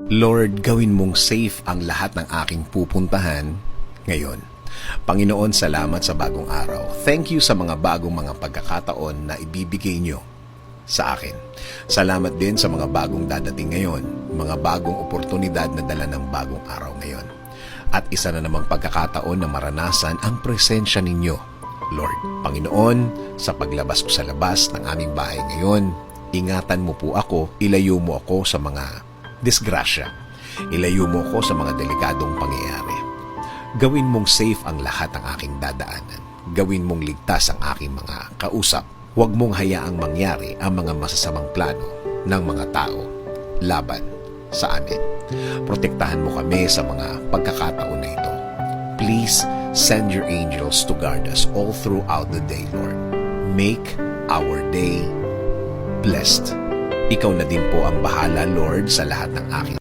Lord, gawin mong safe ang lahat ng aking pupuntahan ngayon. Panginoon, salamat sa bagong araw. Thank you sa mga bagong mga pagkakataon na ibibigay nyo sa akin. Salamat din sa mga bagong dadating ngayon, mga bagong oportunidad na dala ng bagong araw ngayon. At isa na namang pagkakataon na maranasan ang presensya ninyo, Lord. Panginoon, sa paglabas ko sa labas ng aming bahay ngayon, ingatan mo po ako, ilayo mo ako sa mga disgrasya. Ilayo mo ako sa mga delikadong pangyayari. Gawin mong safe ang lahat ng aking dadaanan. Gawin mong ligtas ang aking mga kausap. Huwag mong hayaang mangyari ang mga masasamang plano ng mga tao laban sa amin. Protektahan mo kami sa mga pagkakataon na ito. Please send your angels to guard us all throughout the day, Lord. Make our day blessed. Ikaw na din po ang bahala, Lord, sa lahat ng aking